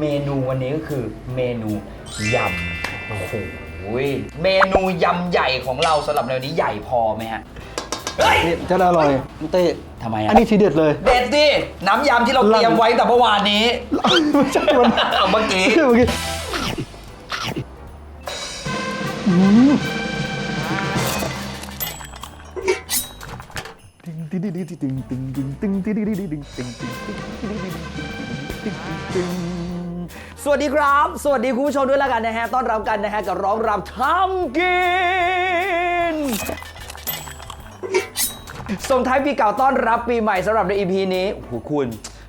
เมนูวันนี้ก็คือเมนูยำโอ้โหเมนูยำใหญ่ของเราสำหรับในวันนี้ใหญ่พอไหมฮะเฮ้ยนี่จะอร่อยน้องเต้ทำไมอะอันนี้ทีเด็ดเลย เด็ดดิน้ำยำที่เราเตรียมไว้แต่เมื่อวานนี้ ไม่ใช่มัน เอาเมื่อกี้ เมื่อกี้อืมติงติงติงติงติงติงติงติงติงติงติงติงติงติงติงติงติงติงติงส วัสดีครับ สวัสดีคุณผู้ชมด้วยแล้วกันนะฮะ ต้อนรับกันนะฮะกับร้องรำทำกิน ส่งท้ายปีเก่าต้อนรับปีใหม่สำหรับใน EP นี้โอ้โหคุณ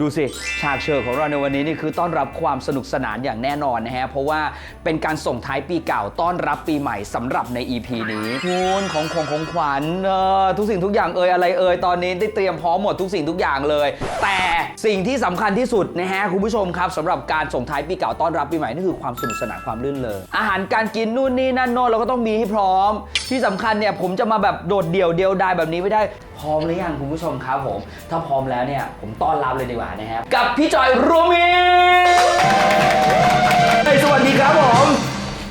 ดูสิ ฉากเชิญของเราในวันนี้นี่คือต้อนรับความสนุกสนานอย่างแน่นอนนะฮะ เพราะว่าเป็นการส่งท้ายปีเก่าต้อนรับปีใหม่สำหรับใน EP นี้คุณของของของขวัญเออทุกสิ่งทุกอย่างเอ่ยอะไรเอ่ยตอนนี้ได้เตรียมพร้อมหมดทุกสิ่งทุกอย่างเลย แต่สิ่งที่สำคัญที่สุดนะฮะคุณผู้ชมครับสำหรับการส่งท้ายปีเก่าต้อนรับปีใหม่นี่คือความสนุกสนานความลื่นเริงอาหารการกินนู่นนี่นั่นโน่นเราก็ต้องมีให้พร้อม ที่สำคัญเนี่ยผมจะมาแบบโดดเดี่ยวเดียวดายแบบนี้ไม่ได้พร้อมหรือยังคุณผู้ชมครับผม ถ้าพร้อมแล้วเนี่ยผมต้อนรับเลยดีกว่านะครับ กับพี่จอยรูมิเฮ้ยสวัสดีครับผม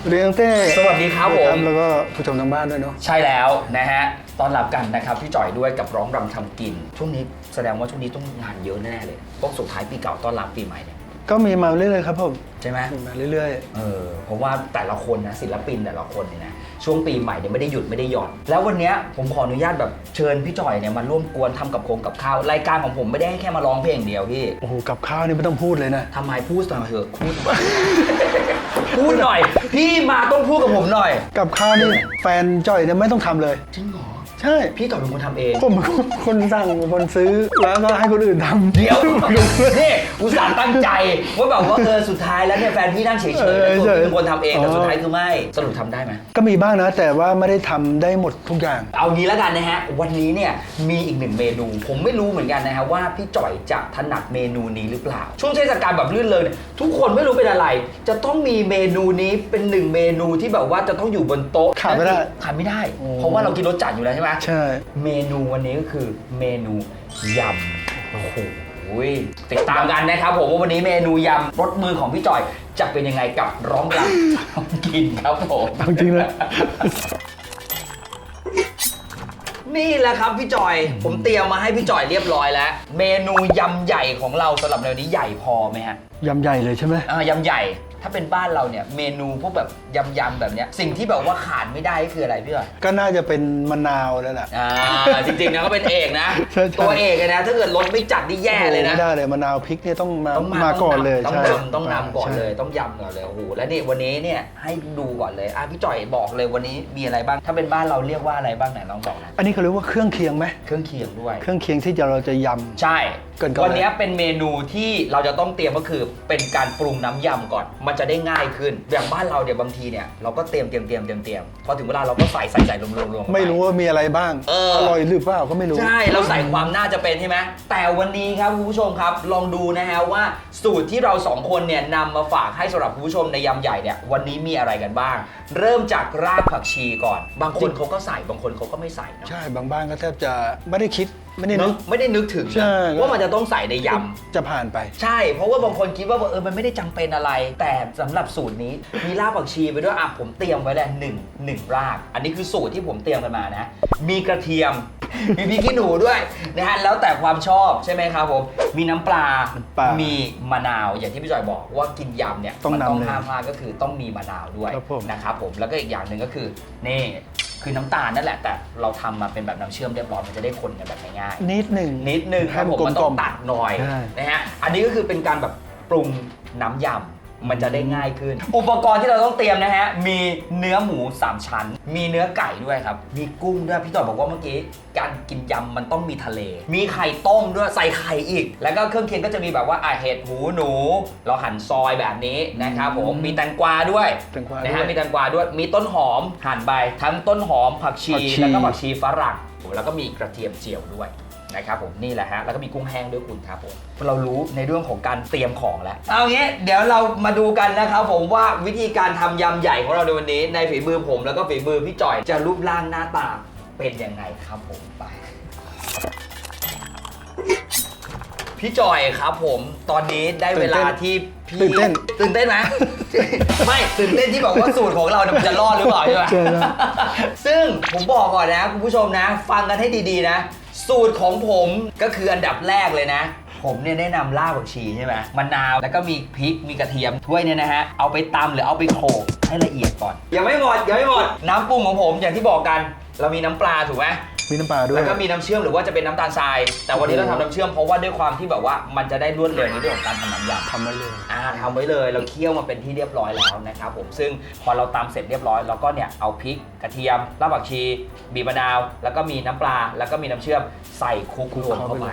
เรียงเต้สวัสดีครับผม แล้วก็ผู้ชมทางบ้านด้วยเนาะ ใช่แล้วนะฮะต้อนรับกันนะครับพี่จอยด้วยกับร้องรำทำกิน ช่วงนี้แสดงว่าช่วงนี้ต้องงานเยอะแน่ๆเลยพวกสุดท้ายปีเก่าต้อนรับปีใหม่เนี่ย ก็มีมาเรื่อยๆครับผม ใช่ไหมมีมาเรื่อยเออ เพราะว่าแต่ละคนนะศิลปินแต่ละคนเนี่ยนะ ช่วงปีใหม่เนี่ยไม่ได้หยุดไม่ได้หย่อน แล้ววันเนี้ยผมขออนุญาตแบบเชิญพี่จอยเนี่ยมาร่วมกวนทำกับโครงกับข้าวรายการของผมไม่ได้ให้แค่มาร้องเพลงอย่างเดียวพี่ๆโอ้โหกับข้าวนี่ไม่ต้องพูดเลยนะ ทำไมพูดหน่อยเถอะพูดพูดหน่อย พี่มาต้องพูดกับผมหน่อย กับข้าวนี่แฟนจ่อยเนี่ยไม่ต้องทำเลย จริงเหรอ ใช่ พี่ต่อยเป็นคนทำเอง ผมเป็นคนสั่งเป็นคนซื้อแล้วก็ให้คนอื่นทำเดี๋ยวนี่อุตส่าห์ตั้งใจว่าแบบว่าเออสุดท้ายแล้วเนี่ยแฟนพี่นั่งเฉยๆเออแล้วตัวเฉยพี่เป็นคนทำเองแต่อ๋อสุดท้ายคือไม่สรุปทำได้ไหมก็มีบ้างนะ แต่ว่าไม่ได้ทำได้หมดทุกอย่าง เอางี้แล้วกันนะฮะ วันนี้เนี่ยมีอีกหนึ่งเมนู ผมไม่รู้เหมือนกันนะฮะว่าพี่จ่อยจะถนัดเมนูนี้หรือเปล่า ช่วงเทศกาลแบบลื่นเลยเนี่ยทุกคนไม่รู้เป็นอะไร จะต้องมีเมนูนี้เป็นหนึ่งเมนูที่แบบว่าจะต้องอยู่บนโต๊ะขาดไม่ได้ขาดไม่ได้โอ้เพราะว่าเรากินรสจัดอยู่แล้วใช่ไหมใช่ เมนูวันนี้ก็คือเมนูยำโอ้โหติดตามกันนะครับผมว่าวันนี้เมนูยำรสมือของพี่จ่อยจะเป็นยังไงกับร้องรำทำกินครับผมเอาจริงเลย นี่แหละครับพี่จอย ผมเตรียมมาให้พี่จอยเรียบร้อยแล้ว เมนูยำใหญ่ของเราสำหรับในวันนี้ใหญ่พอไหมฮะยำใหญ่เลยใช่ไหมอ่ายำใหญ่ ถ้าเป็นบ้านเราเนี่ยเมนูพวกแบบยำๆแบบเนี้ยสิ่งที่แบบว่าขาดไม่ได้ก็คืออะไรพี่จอย ก็น่าจะเป็นมะนาวแล้วล่ะ อ่าจริงๆนะก็เป็นเอกนะ ใช่ใช่ ตัวเอกเลยนะ ถ้าเกิดรสไม่จัดนี่แย่เลยนะไม่ได้เลยมะนาวพริกเนี่ยต้องมาต้องมาก่อนเลยต้องใช่นำต้องนำก่อนเลย ใช่ต้องยำก่อนเลยโอ้โหแล้วนี่วันนี้เนี่ยให้ดูก่อนเลยอะพี่จ่อยบอกเลยวันนี้มีอะไรบ้าง ถ้าเป็นบ้านเราเรียกว่าอะไรบ้างไหนลองบอกนะอันนี้เขาเรียกว่าเครื่องเคียงไหมเครื่องเคียงด้วย เครื่องเคียงที่เราจะยำใช่ เกินก่อนวันนี้เป็นเมนูที่เราจะต้องเตรียมก็คือเป็นการปรุงน้ำยำก่อน มันจะได้ง่ายขึ้น อย่างบ้านเราเนี่ยบางทีเนี่ยเราก็เตรียมเตรียมเตรียมเตรียมเตรียมพอถึงเวลาเราก็ใส่ใส่ใส่รวมรวมรวม ไม่รู้ว่ามีอะไรบ้างเออ ร่อยหรือเปล่าก็ไม่รู้ ใช่ เราใส่ความน่าจะเป็นใช่ไหมแต่วันนี้ครับคุณผู้ชมครับ ลองดูนะฮะว่าสูตรที่เราสองคนเนี่ยนำมาฝากให้สำหรับคุณผู้ชมในยำใหญ่เนี่ยวันนี้มีอะไรกันบ้าง เริ่มจากรากผักชีก่อน บางคนเขาก็ใส่บางคนเขาก็ไม่ใส่เนอะ ใช่บางบ้านก็แทบจะไม่ได้คิด ไม่ได้เนนึอะกไม่ได้นึกถึงนะใช่ว่ามันจะต้องใส่ในยำ จะผ่านไป ใช่ เพราะว่าบางคนคิดว่าเออ มันไม่ได้จำเป็นอะไร แต่สำหรับสูตรนี้ มีรากผักชีไปด้วย อะ ผมเตรียมไว้แล้วหนึ่งหนึ่งราก อันนี้คือสูตรที่ผมเตรียมกันมานะ มีกระเทียม มีพริกขี้หนูด้วยนะฮะแล้วแต่ความชอบใช่ไหมครับผม มีน้ำปลาน้ำปลามีมีมะนาวอย่างที่พี่จอยบอกว่ากินยำเนี่ยต้องมัต้องนำเลยห้ามพลาดก็คือต้องมีมะนาวด้วยครับผม นะครับผมแล้วก็อีกอย่างหนึ่งก็คือนี่คือน้ำตาลนั่นแหละ แต่เราทำมาเป็นแบบน้ำเชื่อมเรียบร้อยมันจะได้คนกันแบบง่ายๆ นิดหนึ่ง นิดนึงครับผมให้มันมันต้องกลมๆตัดหน่อยใช่นะฮะ อันนี้ก็คือเป็นการแบบปรุงน้ำยำ มันจะได้ง่ายขึ้น อุปกรณ์ที่เราต้องเตรียมนะฮะ มีเนื้อหมู 3 ชั้น มีเนื้อไก่ด้วยครับ มีกุ้งด้วยพี่ต่อบอกว่าเมื่อกี้ การกินยำมันต้องมีทะเล มีไข่ต้มด้วยใส่ไข่อีก แล้วก็เครื่องเคียงก็จะมีแบบว่าอะเห็ดหูหนู เราหั่นซอยแบบนี้นะครับผม มีแตงกวาด้วยแตงกวานะด้ฮะวยมีแตงกวาด้วย มีต้นหอมหั่นใบทั้งต้นหอมผักชี ผักชี แล้วก็ผักชีฝรั่งแล้วก็มีกระเทียมเจียวด้วย นะครับผมนี่แหละฮะแล้วก็มีกุ้งแห้งด้วยคุณครับผมเรารู้ในเรื่องของการเตรียมของแล้วเอางี้เดี๋ยวเรามาดูกันนะครับผมว่าวิธีการทำยำใหญ่ของเราในวันนี้ ในฝีมือผมแล้วก็ฝีมือพี่จ่อยจะรูปร่างหน้าตาเป็นยังไงครับผมไป พี่จอยครับผมตอนนี้ได้เวลาที่พี่ตื่นเต้นตื่นเต้นไหม ไม่ตื่นเต้นที่บอกว่าสูตรของเราเนี่ยมันจะรอดหรือเปล่าใช่ไหมใช่ครับ ซึ่งผมบอกก่อนนะคุณผู้ชมนะ ฟังกันให้ดีๆนะ สูตรของผมก็คืออันดับแรกเลยนะ ผมเนี่ยแนะนำรากผักชีใช่ไหมมะนาวแล้วก็มีพริกมีกระเทียมถ้วยเนี่ยนะฮะเอาไปตำหรือเอาไปโขลกให้ละเอียดก่อนยังไม่หมดยังไม่หมดน้ำปรุงของผมอย่างที่บอกกัน เรามีน้ำปลาถูกไหม มีน้ำปลาด้วย แล้วก็มีน้ำเชื่อมหรือว่าจะเป็นน้ำตาลทราย แต่วันนี้เราทำน้ำเชื่อมเพราะว่าด้วยความที่แบบว่ามันจะได้รวดเร็วในเรื่องของการทำน้ำยำทำไว้เลย อ่าทำไว้เลยเราเคี่ยวมาเป็นที่เรียบร้อยแล้วนะครับผมซึ่งพอเราตำเสร็จเรียบร้อยเราก็เนี่ยเอาพริกกระเทียมรากผักชี บีบมะนาว แล้วก็มีน้ำปลา แล้วก็มีน้ำเชื่อมใส่คลุกรวมเข้าไป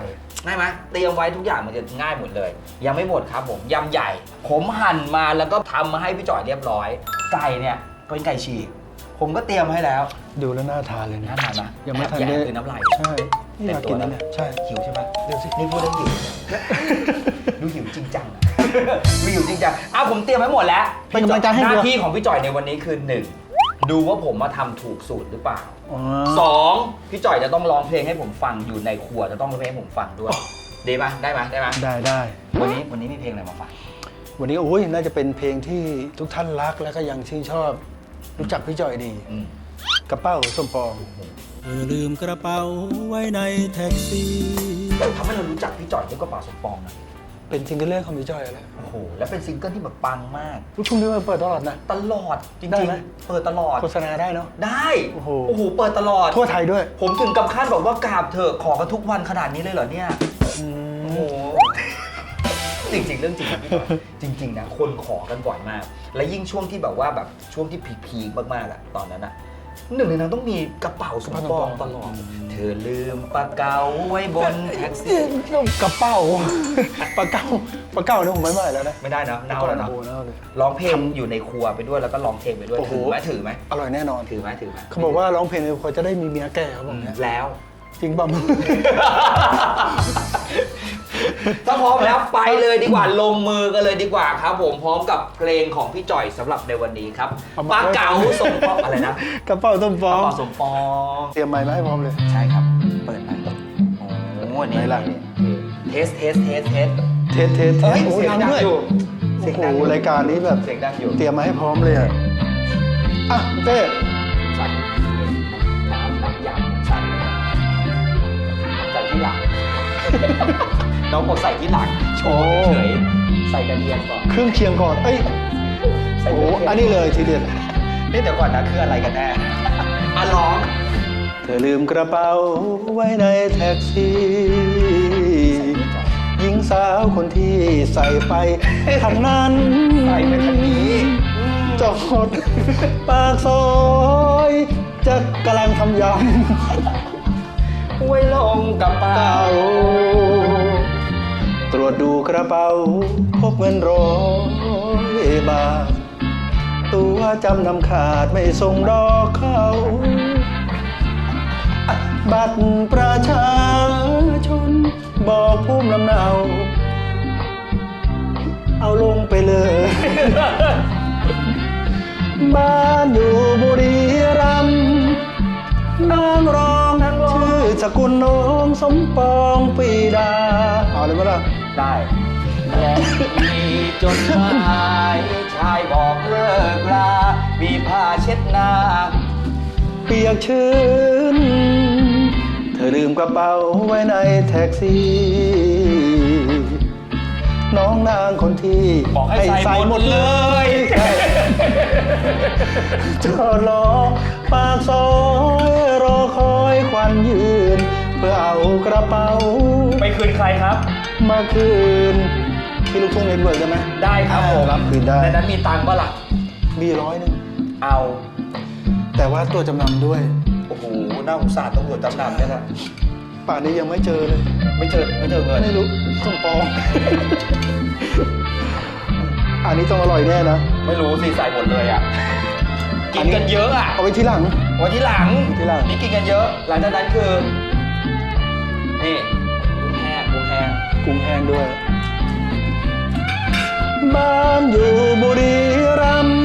ได้ไหมเตรียมไว้ทุกอย่างมันจะง่ายหมดเลย ยังไม่หมดครับผมยำใหญ่ ผมหั่นมาแล้วก็ทำมาให้พี่จ่อยเรียบร้อยไก่เนี่ยเป็นไก่ฉีก ผมก็เตรียมให้แล้ว ดูแล้วน่าทานเลยน่านะทานไหมยังไม่ทันแอบได้แย่คือน้ำลาย ใช่นี่อยากกินนะเนี่ยใช่ หิวใช่ไหมเดี๋ยวสินี่พูดเรื่องหิวเนี่ยดูหิวจริงจังอะดูหิวจริงจังอ้าวผมเตรียมไว้หมดแล้วเป็นกำลังใจให้หด้น้าวยที่ของพี่จ่อยในวันนี้คือหนึ่งดูว่าผมมาทำถูกสูตรหรือเปล่าอ๋อสองพี่จ่อยจะต้องร้องเพลงให้ผมฟังอยู่ในครัวจะต้องร้องเพลงให้ผมฟังด้วยดีปะได้ไหมได้ไหมได้ได้ วันนี้วันนี้มีเพลงอะไรมาฟังวันนี้โอ้ยน่าจะเป็นเพลงที่ทุกท่านรักแล้วก็ยังชื่นชอบ รู้จักพี่จอยดีอืมกระเป๋าส้มปองเธอลืมกระเป๋าไว้ในแท็กซี่ทำให้เรารู้จักพี่จ่อยด้วยกระเป๋าสมปองนะเป็นซิงเกิลแรกของพี่จอยแล้ว โอ้โห แล้วเป็นซิงเกิลที่แบบปังมากลูกทุ่งนี่มันเปิดตลอดนะ ตลอดจได้ริงไหม ๆ เปิดตลอด โฆษณาได้เนาะ ได้โอ้โห โอ้โห เปิดตลอด ทั่วไทยด้วยผมถึงกับขั้นบอกว่ากราบเถอะขอกันทุกวันขนาดนี้เลยเหรอเนี่ยอืโอ้มโห จริงๆ เรื่องจริงนะพี่บอยจริง ๆ นะ คนขอกันบ่อยมาก และยิ่งช่วงที่แบบว่าแบบช่วงที่พีคๆมากๆอะตอนนั้นอะหนึ่งในนั้นต้องมีกระเป๋าสมปองตลอด เธอลืมปากเก๋าไว้บนแท็กซี่กระเป๋าปลาเก้าปลาเก้าเนี่ยผมไม่ไหวแล้วนะ ไม่ได้นะเน่าแล้วเนาะโอ้โหเน่าเลยร้องเพลงอยู่ในครัวไปด้วยแล้วก็ร้องเพลงไปด้วยโอ้โหถือไหมถือไหมอร่อยแน่นอนถือไหมถือไหมเขาบอกว่าร้องเพลงเนี่ยเขาจะได้มีเมียแก่เขาบอกเนี้ยแล้ว จริงป่ะมึง ถ้าพร้อมแล้วไปเลยดีกว่าลงมือกันเลยดีกว่าครับ ผมพร้อมกับเพลงของพี่จ่อยสำหรับในวันนี้ครับเอามาปลาเก๋าสมปองอะไรนะกระเป๋าส้มปปอลางเก๋าสมปองเตรียมไม้มาให้พร้อมเลย ใช่ครับ เปิดไหมโอ้โหนี่ไหนล่ะ เทสเทสเทสเทสเทสเทสเทเฮ้ยสโอ้เสียงดังดังด้วยอยู่โอ้โหรายการนี้แบบเสียงดังอยู่เตรียมมาให้พร้อมเลยอะอะเต้ใส่น้ำน้ำยำใส่ใส่ที่หลัง น้องบอกใส่ที่หลังโชว์เฉยๆใส่กระเทียมก่อน เครื่องเคียงก่อน เอ้ยใส่โอ้กระเทียมอันนี้เลยทีเด็ดนี่เดี๋ยวก่อนนะคืออะไรกันแน่อะร้องเธอลืมกระเป๋าไว้ในแท็กซี่หญิงสาวคนที่ใส่ไปทางนั้น ใส่ไปทางนี้จอดปากซอย จะกำลังทำยไว้ลงกระำเป๋าเป๋า ตรวจดูกระเป๋า พบเงินร้อยบาท ตัวจำนำขาดไม่ส่งดอกเขาบัตรประชาชน บอกภูมิลำเนา เอาลงไปเลย บ้านอยู่บุรีรัมย์นางรองชื่อสกุลน้องสมปองปีดา เอาเลยไหมล่ะได้และมีจดหมายชายบอกเลิกลา มีผ้าเช็ดหน้า เปียกชื้น เธอลืมกระเป๋าไว้ในแท็กซี่ น้องนางคนที่บอกให้ใส่หมดเลย ใช่จอดรอปากซอยรอคอยควันยืนเพื่อเอากระเป๋า ไปคืนใครครับ มาคืนที่ลูกทุ่งเน็ตเวิร์กได้ไหมได้ครับผมรับคืนได้ในนั้นมีตังค์ปะล่ะมีร้อยหนึงเอา แต่ว่าตัวจำนำด้วย โอ้โหน่าสงสารตำรวจจำนำเนี่ยนะป่านนี้ยังไม่เจอเลย ไม่เจอไม่เจอเงินไม่รู้ส่งปองอันนี้ต้องอร่อยแน่นะไม่รู้สิใส่หมดเลยอะกินกันเยอะอะเอาไว้ที่หลังวันที่หลังที่หลังนี่กินกันเยอะ หลังจากนั้นคือ นี่กุ้งแห้งกุ้งแห้งกุ้งแห้งด้วย บ้านอยู่บุรีรัมย์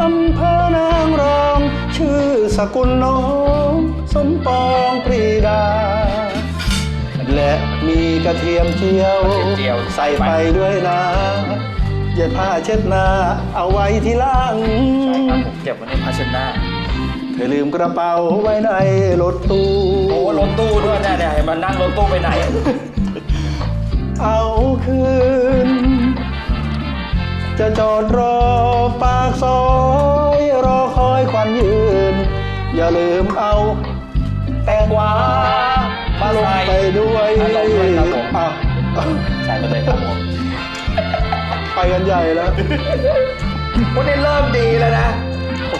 อำเภอนางรอง ชื่อสกุลน้องสมปองปรีดา และมีกระเทียมเจียว กระเทียมเจียว ใส่ไปด้วยนะอย่าผ้าเช็ดหน้าเอาไว้ที่ล่าง ใช่ครับผมเก็บไว้ในภาชนะ เธอลืมกระเป๋าไว้ในรถตู้ โอ้รถตู้ด้วยเนี่ยเนี่ยเห็นมันนั่งรถตู้ไปไหน เอาคืน จะจอดรอปากซอย รอคอยควันยืน อย่าลืมเอา แตงกวามาลงไปด้วยมาลงด้วยครับผมอ้าวใส่มาเลยครับผมไปกันใหญ่แล้ว วันนี้เริ่มดีแล้วนะ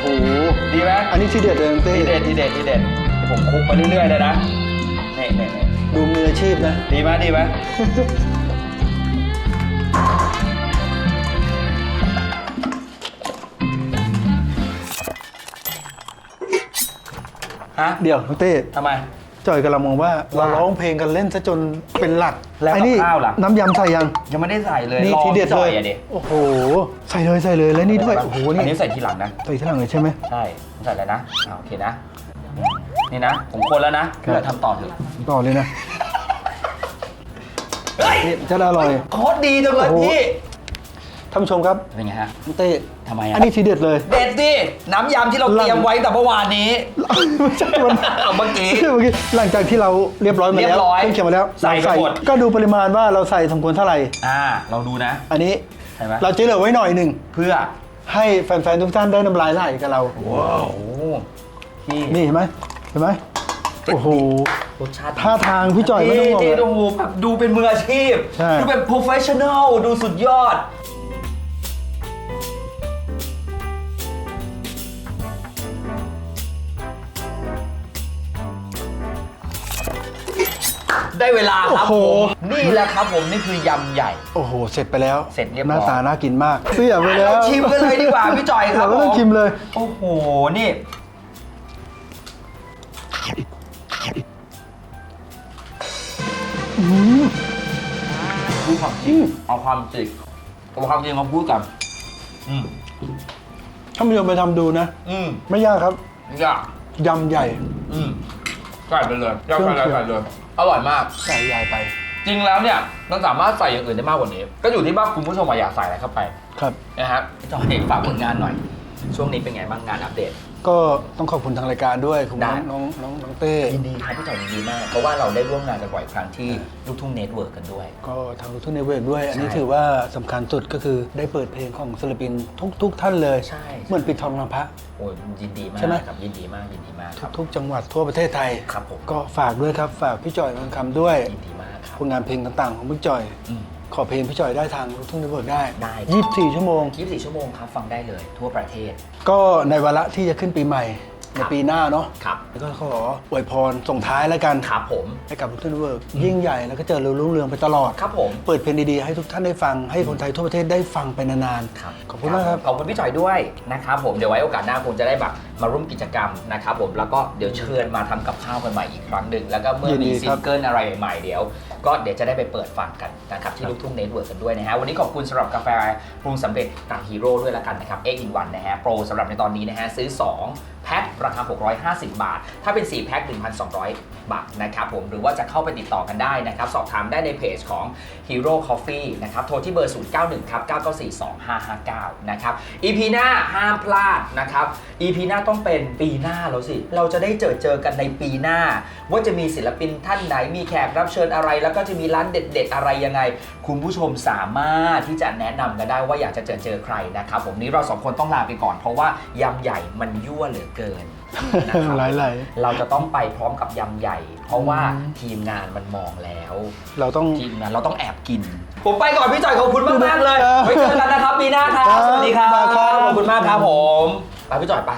โอ้โหดีไหมอันนี้ทีเด็ดเลยน้องเต้ทีเด็ดทีเด็ดทีเด็ดเดี๋ยวผมคลุกไปเรื่อยๆเลยนะนี่นี่นี่ดูมืออาชีพนะ ดีไหมดีไหมฮะเดี๋ยวน้องเต้ทำไม จอยกำลังมองว่าเราว่าร้องเพลงกันเล่นซะจนเป็นหลักแล้วกับไอ้นี่ข้าวล่ะ น้ำยำใส่ยัง ยังไม่ได้ใส่เลยนี่รอทีเด็ดจ่เลอยยอะดิโอ้โห ใส่เลยใส่เลยแล้วนี่ด้วยโอ้โหอันนี้นี่ใส่ทีหลังนะ ใส่ที่หลังเลยใช่ไหม ใช่ใส่เลยนะอ่าโอเคนะ นี่นะ ผมคนแล้วนะเพื่อทำต่อเถอะต่อเลยนะเฮ้ยนี่จะได้อร่อย โคตรดีจังเลยโอ้โห พี่ ท่านผู้ชมครับเป็นไงฮะน้องเต้ทำไมอะอันนี้ทีเด็ดเลย เด็ดดิ น้ำยำที่เราเตรียมไว้แต่เมื่อวานนี้ ไม่ใช่วันเอาเมื่อกี้ เมื่อกี้หลังจากที่เราเรียบร้อยมาเรีแล้ยวบร้อยเครื่องเคียงมาแล้วใส่เราไปหมด ก็ดูปริมาณว่าเราใส่สมควรเท่าไหร่ อ่าลองดูนะ อันนี้ใช่ไหม เราจะเหลือไว้หน่อยหนึ่งเพื่อ ให้แฟนๆทุกท่านได้น้ำลายไหลกับเรา ว้าวพี่นี่เห็นไหมเห็นไหมโอ้โห รสชาติท่าทางพี่จ่อยไม่ต้องห่วงที่เลยดูแบบดูเป็นมืออาชีพ ใช่ ดูเป็น professional ดูสุดยอด ได้เวลาครับโอ้ผโห มนี่แหละครับผมนี่คือยำใหญ่ โอ้โห เสร็จไปแล้วเสร็จเรียบหร้อย น้าตาน่ากินมากเสียไปแล้วเราชิมกันเลยดีกว่าพี่จอยครับเราก็ต้องผมชิมเลยโอ้โหนี่ พูดความจริงเอาความจริงเอาความจริงมาพูดกัน อืมถ้าผู้ชมไปทำดูนะ อืมไม่ยากครับ อยากยำใหญ่ อืม ใส่ไปเลยยำเครื่ไปองเลยเคียงใส่เลย อร่อยมาก ใส่ใหญ่ไป จริงแล้วเนี่ยมันสามารถใส่อย่างอื่นได้มากกว่านี้ ก็อยู่ที่ว่าคุณผู้ชมอยากใส่อะไรเข้าไป ครับ นะครับพี่จอยฝากผลงานหน่อย ช่วงนี้เป็นไงบ้างงานอัปเดต ก็ต้องขอบคุณทางรายการด้วยคุณได้น้องน้องน้องเต้ยินดีครับพี่จอยยินดีมาก เพราะว่าเราได้ร่วมงานกันบ่อยครั้งที่ลูกทุ่งเน็ตเวิร์กกันด้วย ก็ทางลูกทุ่งเนเวิร์กด้วย อันนี้ใช่ถือว่าสำคัญสุดก็คือได้เปิดเพลงของศิลปินทุกทุกท่านเลยใช่เหมือนปิดทองหลังพระโอ้ยยินดีมากใช่ไหมครับยินดีมากยินดีมากครับทุกจังหวัดทั่วประเทศไทยครับผมก็ฝากด้วยครับฝากพี่จอยมันคำด้วยยินดีมากครับผลงานเพลงต่างๆ ของพี่จอยอืม ขอเพลงพี่จอยได้ทางลูกทุ่งเนเวิร์กได้ได้ 24 ชั่วโมง 24 ชั่วโมงครับ ฟังได้เลยทั่วประเทศ ก็ในวาระที่จะขึ้นปีใหม่คในรับปีหน้าเนาะครับแล้วก็ขออวยพรส่งท้ายแล้วกันครับผมให้กับลูกทุ่งเนเวิร์กยิ่งใหญ่แล้วก็เจริญรุ่งเรืองไปตลอดครับผมเปิดเพลงดีๆให้ทุกท่านได้ฟังให้คนไทยทั่วประเทศได้ฟังไปนานครับๆขอบคุณมากครับขอบคุณพี่จอยด้วยนะครับผมเดี๋ยวไว้โอกาสหน้าคงจะได้แบบมาร่วมกิจกรรมนะครับผมแล้วก็เดี๋ยวเชิญมาทำกับข้าวกันใหม่อีกครั้งหนึ่งแล้วก็เมื่อยินดีมีซิครังบเกิลอะไรใหม่ๆเดี๋ยว ก็เดี๋ยวจะได้ไปเปิดฟังกันนะครับที่ลูกทุ่งเน็ตเวิร์กกันด้วยนะฮะวันนี้ขอบคุณสำหรับกาแฟปรุงสำเร็จจากฮีโร่ด้วยแล้วกันนะครับ X in 1นะฮะโปรสำหรับในตอนนี้นะฮะซื้อ 2แพ็คราคา 650 บาท ถ้าเป็น 4 แพ็ค 1,200 บาทนะครับผม หรือว่าจะเข้าไปติดต่อกันได้นะครับ สอบถามได้ในเพจของ Hero Coffee นะครับ โทรที่เบอร์ 091 ครับ 994 2559 นะครับ EP หน้าห้ามพลาดนะครับ EP หน้าต้องเป็นปีหน้าแล้วสิ เราจะได้เจอเจอกันในปีหน้า ว่าจะมีศิลปินท่านไหน มีแขกรับเชิญอะไร แล้วก็จะมีร้านเด็ด ๆ อะไรยังไง คุณผู้ชมสามารถที่จะแนะนำกันได้ว่าอยากจะเจอเจอใครนะครับผมนี้เราสองคนต้องลาไปก่อนเพราะว่ายำใหญ่มันยั่วเหลือเกินนะครับหลายเราจะต้องไปพร้อมกับยำใหญ่ เพราะว่าอืมทีมงานมันมองแล้วๆเราต้อง ทีมงานเราต้องแอบกิน ผมไปก่อนพี่จ่อยขอบคุณมากมากๆเลยครับไว้เจอกันนะครับปีหน้าครับครับสวัสดีครับครับขอบคุณมากครับผมไปพี่จ่อยไปไป